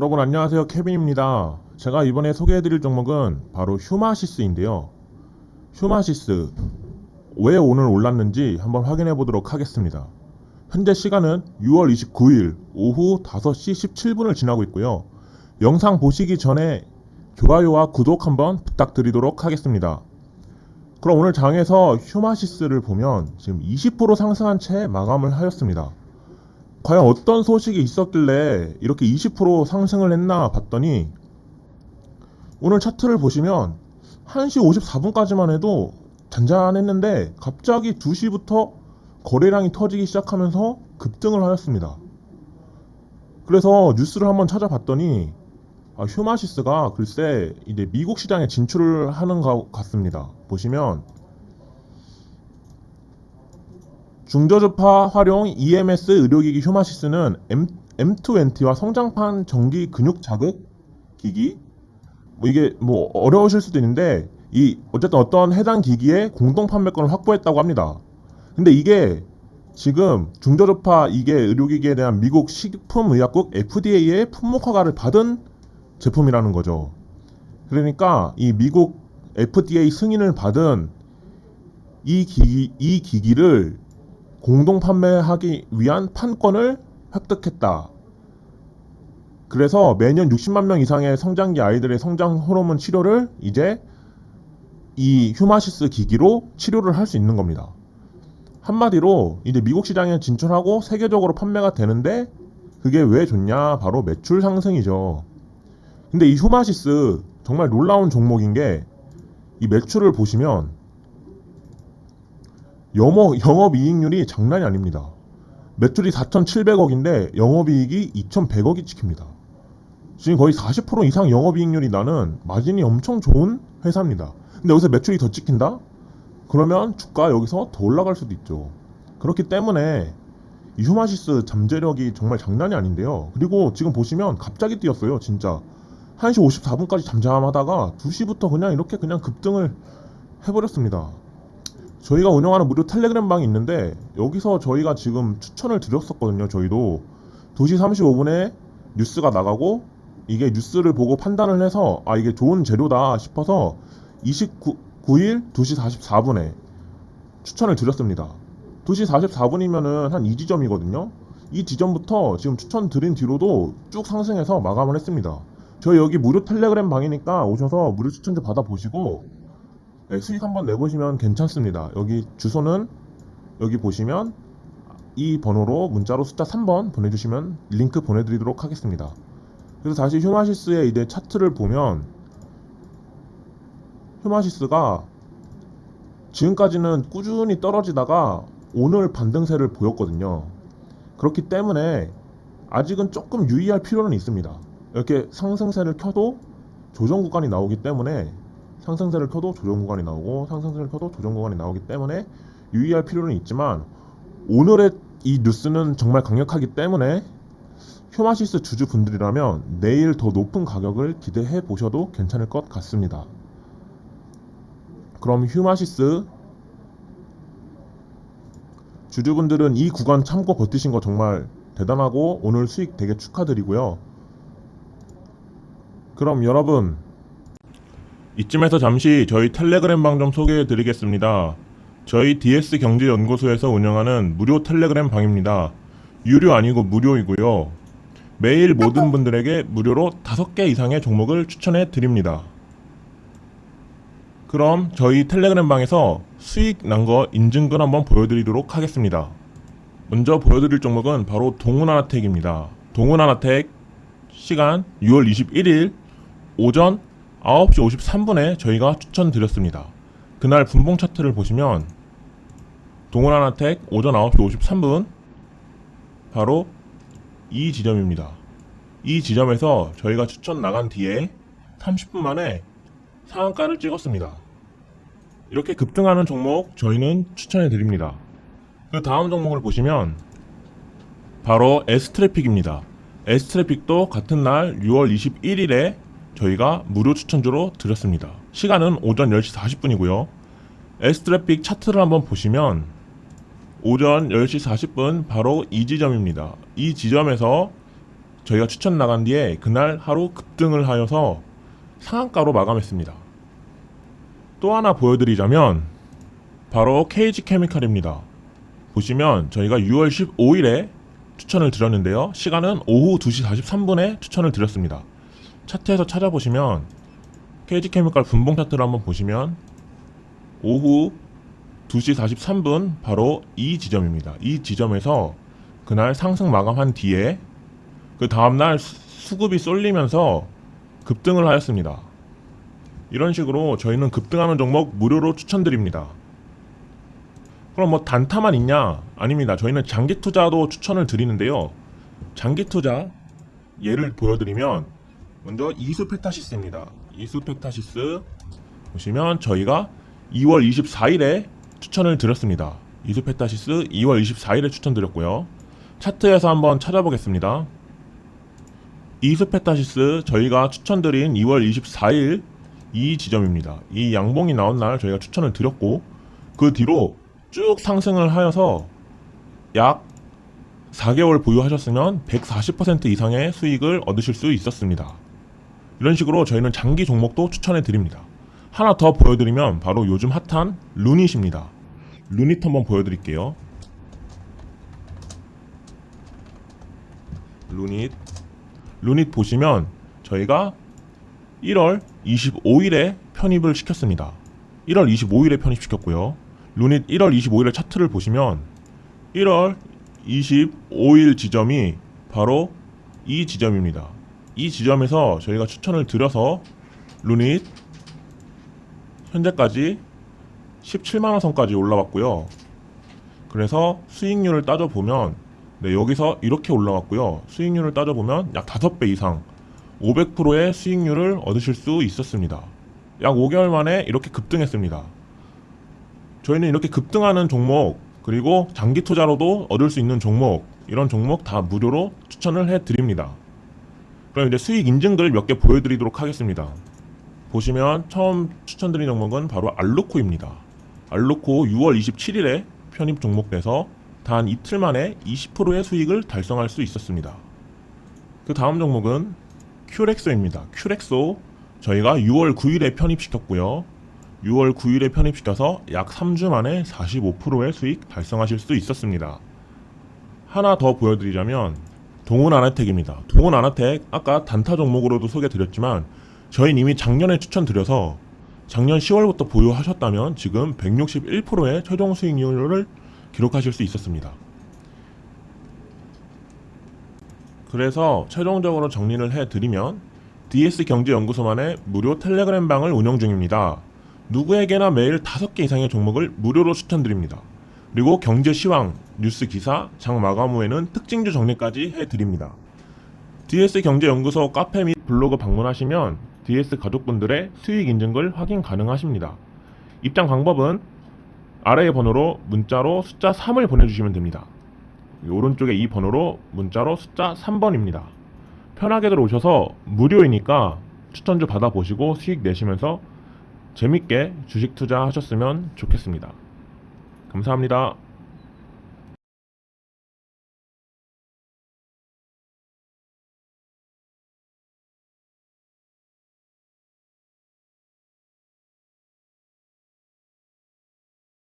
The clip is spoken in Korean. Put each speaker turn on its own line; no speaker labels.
여러분 안녕하세요. 케빈입니다. 제가 이번에 소개해드릴 종목은 바로 휴마시스인데요. 휴마시스 왜 오늘 올랐는지 한번 확인해 보도록 하겠습니다. 현재 시간은 6월 29일 오후 5시 17분을 지나고 있고요. 영상 보시기 전에 좋아요와 구독 한번 부탁드리도록 하겠습니다. 그럼 오늘 장에서 휴마시스를 보면 지금 20% 상승한 채 마감을 하였습니다 과연 어떤 소식이 있었길래 이렇게 20% 상승을 했나 봤더니 오늘 차트를 보시면 1시 54분까지만 해도 잔잔했는데 갑자기 2시부터 거래량이 터지기 시작하면서 급등을 하였습니다. 그래서 뉴스를 한번 찾아봤더니 아, 휴마시스가 글쎄 이제 미국 시장에 진출을 하는 것 같습니다. 보시면 중저주파 활용 EMS 의료기기 휴마시스는 M, M2NT와 성장판 전기 근육 자극 기기 뭐 이게 뭐 어려우실 수도 있는데 이 어쨌든 어떤 해당 기기의 공동 판매권을 확보했다고 합니다. 근데 이게 지금 중저주파 이게 의료기기에 대한 미국 식품의약국 FDA의 품목 허가를 받은 제품이라는 거죠. 그러니까 이 미국 FDA 승인을 받은 이 기기 이 기기를 공동 판매하기 위한 판권을 획득했다. 그래서 매년 60만 명 이상의 성장기 아이들의 성장 호르몬 치료를 이제 이 휴마시스 기기로 치료를 할 수 있는 겁니다. 한마디로 이제 미국 시장에 진출하고 세계적으로 판매가 되는데 그게 왜 좋냐? 바로 매출 상승이죠. 근데 이 휴마시스 정말 놀라운 종목인 게 이 매출을 보시면 영업, 영업이익률이 장난이 아닙니다. 매출이 4,700억인데 영업이익이 2,100억이 찍힙니다. 지금 거의 40% 이상 영업이익률이 나는 마진이 엄청 좋은 회사입니다. 근데 여기서 매출이 더 찍힌다? 그러면 주가 여기서 더 올라갈 수도 있죠. 그렇기 때문에 이 휴마시스 잠재력이 정말 장난이 아닌데요. 그리고 지금 보시면 갑자기 뛰었어요. 진짜 1시 54분까지 잠잠하다가 2시부터 그냥 이렇게 그냥 급등을 해버렸습니다. 저희가 운영하는 무료 텔레그램 방이 있는데 여기서 저희가 지금 추천을 드렸었거든요. 저희도 2시 35분에 뉴스가 나가고 이게 뉴스를 보고 판단을 해서 아 이게 좋은 재료다 싶어서 29일 2시 44분에 추천을 드렸습니다. 2시 44분이면은 한이 지점이거든요. 이 지점부터 지금 추천 드린 뒤로도 쭉 상승해서 마감을 했습니다. 저희 여기 무료 텔레그램 방이니까 오셔서 무료 추천 좀 받아보시고 네, 수익 한번 내보시면 괜찮습니다. 여기 주소는 여기 보시면 이 번호로 문자로 숫자 3번 보내주시면 링크 보내드리도록 하겠습니다. 그래서 다시 휴마시스의 이제 차트를 보면 휴마시스가 지금까지는 꾸준히 떨어지다가 오늘 반등세를 보였거든요. 그렇기 때문에 아직은 조금 유의할 필요는 있습니다. 이렇게 상승세를 켜도 조정 구간이 나오기 때문에 상승세를 켜도 조정 구간이 나오고 상승세를 켜도 조정 구간이 나오기 때문에 유의할 필요는 있지만 오늘의 이 뉴스는 정말 강력하기 때문에 휴마시스 주주분들이라면 내일 더 높은 가격을 기대해 보셔도 괜찮을 것 같습니다. 그럼 휴마시스 주주분들은 이 구간 참고 버티신 거 정말 대단하고 오늘 수익 되게 축하드리고요. 그럼 여러분 이쯤에서 잠시 저희 텔레그램 방 좀 소개해 드리겠습니다. 저희 DS 경제연구소에서 운영하는 무료 텔레그램 방입니다. 유료 아니고 무료이고요. 매일 모든 분들에게 무료로 5개 이상의 종목을 추천해 드립니다. 그럼 저희 텔레그램 방에서 수익 난 거 인증글 한번 보여드리도록 하겠습니다. 먼저 보여드릴 종목은 바로 동훈하나텍입니다. 동훈하나텍 시간 6월 21일 오전 9시 53분에 저희가 추천드렸습니다. 그날 분봉 차트를 보시면 동훈하나텍 오전 9시 53분 바로 이 지점입니다. 이 지점에서 저희가 추천 나간 뒤에 30분 만에 상한가를 찍었습니다. 이렇게 급등하는 종목 저희는 추천해 드립니다. 그 다음 종목을 보시면 바로 S트래픽입니다. S트래픽도 같은 날 6월 21일에 저희가 무료 추천주로 드렸습니다. 시간은 오전 10시 40분이고요. S트래픽 차트를 한번 보시면 오전 10시 40분 바로 이 지점입니다. 이 지점에서 저희가 추천 나간 뒤에 그날 하루 급등을 하여서 상한가로 마감했습니다. 또 하나 보여드리자면 바로 KG 케미칼입니다. 보시면 저희가 6월 15일에 추천을 드렸는데요. 시간은 오후 2시 43분에 추천을 드렸습니다. 차트에서 찾아보시면 KG 케미칼 분봉 차트를 한번 보시면 오후 2시 43분 바로 이 지점입니다. 이 지점에서 그날 상승 마감한 뒤에 그 다음날 수- 수급이 쏠리면서 급등을 하였습니다. 이런 식으로 저희는 급등하는 종목 무료로 추천드립니다. 그럼 뭐 단타만 있냐? 아닙니다. 저희는 장기 투자도 추천을 드리는데요. 장기 투자 예를 보여드리면 먼저 이수페타시스입니다. 이수페타시스 보시면 저희가 2월 24일에 추천을 드렸습니다. 이수페타시스 2월 24일에 추천드렸고요. 차트에서 한번 찾아보겠습니다. 이수페타시스 저희가 추천드린 2월 24일 이 지점입니다. 이 양봉이 나온 날 저희가 추천을 드렸고 그 뒤로 쭉 상승을 하여서 약 4개월 보유하셨으면 140% 이상의 수익을 얻으실 수 있었습니다. 이런 식으로 저희는 장기 종목도 추천해 드립니다. 하나 더 보여드리면 바로 요즘 핫한 루닛입니다. 루닛 한번 보여드릴게요. 루닛 루닛 보시면 저희가 1월 25일에 편입을 시켰습니다. 1월 25일에 편입시켰고요. 루닛 1월 25일의 차트를 보시면 1월 25일 지점이 바로 이 지점입니다. 이 지점에서 저희가 추천을 드려서 루닛 현재까지 17만 원 선까지 올라왔고요. 그래서 수익률을 따져 보면 네, 여기서 이렇게 올라왔고요. 수익률을 따져 보면 약 5배 이상 500%의 수익률을 얻으실 수 있었습니다. 약 5개월 만에 이렇게 급등했습니다. 저희는 이렇게 급등하는 종목 그리고 장기 투자로도 얻을 수 있는 종목 이런 종목 다 무료로 추천을 해 드립니다. 그럼 이제 수익 인증글 몇개 보여드리도록 하겠습니다. 보시면 처음 추천드린 종목은 바로 알루코입니다. 알루코 6월 27일에 편입 종목돼서 단 이틀 만에 20%의 수익을 달성할 수 있었습니다. 그 다음 종목은 큐렉소입니다. 큐렉소 저희가 6월 9일에 편입시켰고요. 6월 9일에 편입시켜서 약 3주 만에 45%의 수익 달성하실 수 있었습니다. 하나 더 보여드리자면 동훈 아나텍입니다. 동훈 아나텍 아까 단타 종목으로도 소개드렸지만 저희 이미 작년에 추천드려서 작년 10월부터 보유하셨다면 지금 161%의 최종 수익률을 기록하실 수 있었습니다. 그래서 최종적으로 정리를 해드리면 DS 경제연구소만의 무료 텔레그램 방을 운영 중입니다. 누구에게나 매일 5개 이상의 종목을 무료로 추천드립니다. 그리고 경제 시황, 뉴스 기사, 장 마감 후에는 특징주 정리까지 해드립니다. DS 경제연구소 카페 및 블로그 방문하시면 DS 가족분들의 수익 인증글 확인 가능하십니다. 입장 방법은 아래의 번호로 문자로 숫자 3을 보내주시면 됩니다. 이 오른쪽에 이 번호로 문자로 숫자 3번입니다. 편하게들 오셔서 무료이니까 추천주 받아보시고 수익 내시면서 재밌게 주식 투자하셨으면 좋겠습니다. 감사합니다.